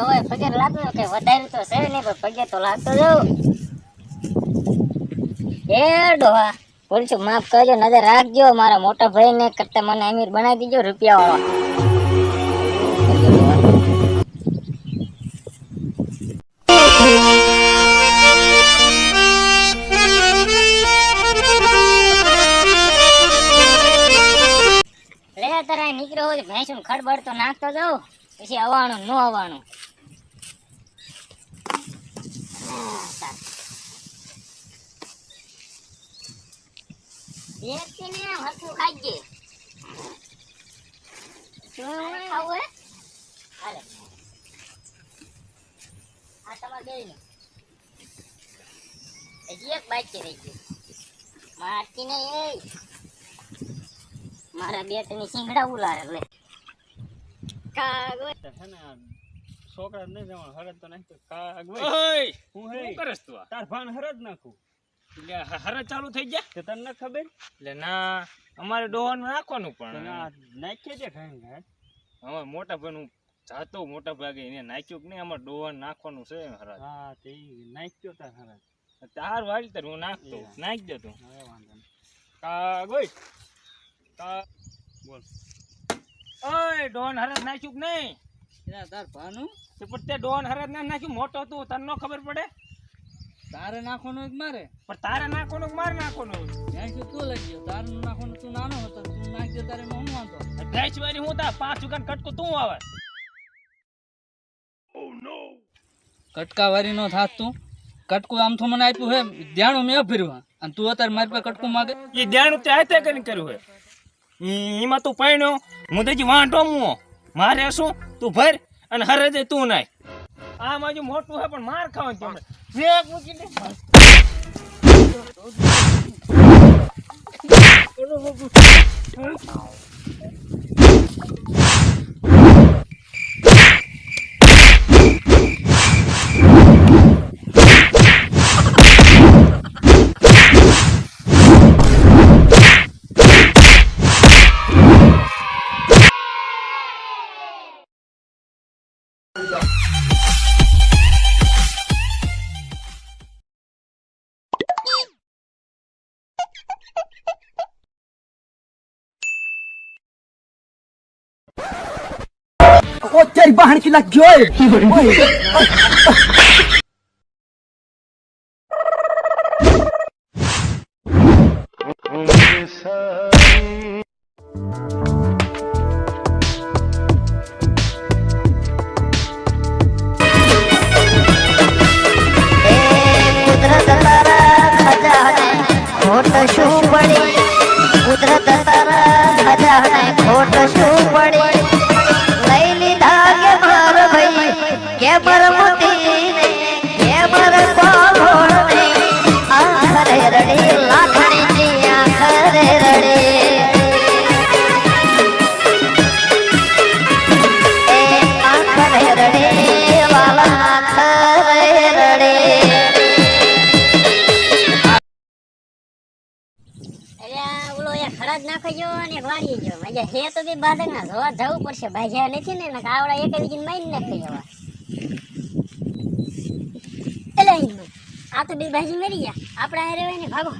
ડોએ પગે લાગતો કે વધારે તો છે નહીં, પણ પગે તો લાગતો જવું એ ડોહા માફ કરજો, નજર રાખજો, મારા મોટા ભાઈ ને કરતા મને અમીર બનાવી દીજો રૂપિયા વાળો તારા નીકળ્યો હોય ભેંસું ખડબડ તો નાખતો જાઉં પછી આવવાનું નો આવવાનું એક બાકી રહી ગયું મારતી નહીં મારા બે ત્રણ સિંગડા ઉલારે લે ને છોકરા નહીં જવાનું હરદ તો નાખતો કાગ ઓય! હું હે? કરસ તું આ? તાર ભાન હરજ નાખું. એટલે હ- હરજ ચાલુ થઈ ગયા? તે તને ખબર? એટલે ના અમારે ડોહન નાખવાનું પણ. નાખીએ છે ખાઈને ઘાટ. અમારે મોટા ભાઈનું જાતો મોટા ભાગે એને નાખ્યું કે નહીં અમારે ડોહન નાખવાનું છે હરજ. હા તે નાખ્યો તાર હરજ. તાર વાળી તાર હું નાખતો. નાખી દે તું. નહીં. કાગ ઓય કાગ બોલ. ઓય ડોહન હરજ નાખ્યું કે નહીં? એના તાર ભાનું? તે પણ તે ડોન હરજ ના નાખ્યું મોટો તું તને નો ખબર પડે? તારે નાખવાનું મારે? પણ તારે નાખવાનું મારે નાખવાનું તું લઈ ગયો તારે નાખવાનું તું નાનો હતો તું નાખી દે તારે હું વાંધો? ભેંસ વાળી હું તા પાંચ કટકો તું આવે? કટકા વારી નો થાત તું. કટકું આમ તો મને આપ્યું હે ધ્યાણું મેં ફેરવા અને તું અત્યારે મારી પાસે કટકું માગે? એ ધ્યાન તે કરીને કર્યું હોય એમાં તું પૈણ્યો હું તો વાંટો મુઓ મારે શું? તું ભર અને હરજે તું નાય. આ બાજુ મોટું હે પણ માર ખાવાનું તમે એક મૂકી દે ઓ તેરી બહાણ કી લાગ ગયો કુદરત ઓલો નાખો જો અને વાળી જો મજા હે તો બી બાદક ના જોવા જવું પડશે. ભાઈ નથી ને નકર આવડા એક બીજી મારી નાખી જવા એટલે આ તો બે ભાજી મરી ગયા. આપડા હારે હોય ને ભાગો.